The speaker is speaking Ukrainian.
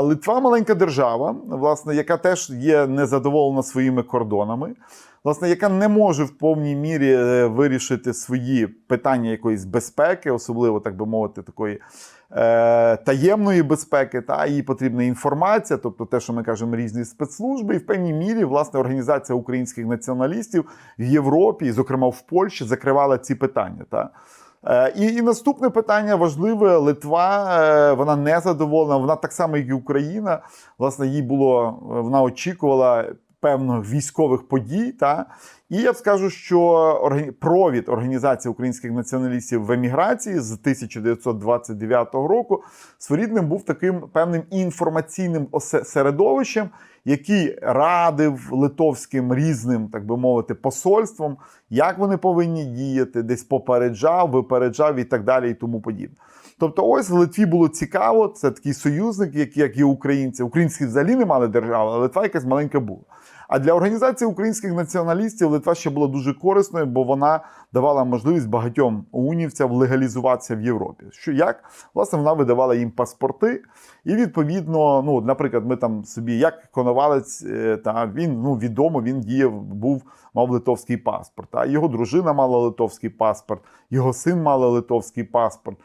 Литва маленька держава, власне, яка теж є незадоволена своїми кордонами, власне, яка не може в повній мірі е, вирішити свої питання якоїсь безпеки, особливо так би мовити, такої е, таємної безпеки. Та їй потрібна інформація, тобто те, що ми кажемо, різні спецслужби, і в певній мірі власне організація українських націоналістів в Європі, зокрема в Польщі, закривала ці питання. Та. Е, І, і наступне питання важливе: Литва е, вона не задоволена. Вона так само, як і Україна. Власне, їй було вона очікувала певних військових подій. Та і я скажу, що провід організації українських націоналістів в еміграції з 1929 року своєрідним був таким певним інформаційним середовищем, який радив литовським різним, так би мовити, посольствам, як вони повинні діяти, десь попереджав, випереджав і так далі, і тому подібне. Тобто, ось в Литві було цікаво, це такий союзник, як, як і українці. Українці взагалі не мали держави, а Литва якась маленька була. А для організації українських націоналістів Литва ще була дуже корисною, бо вона давала можливість багатьом унівцям легалізуватися в Європі. Що як? Власне, вона видавала їм паспорти, і відповідно, ну, наприклад, ми там собі, як коновалець, е, та він ну відомо, він діяв, був, мав литовський паспорт. А його дружина мала литовський паспорт, його син мав литовський паспорт.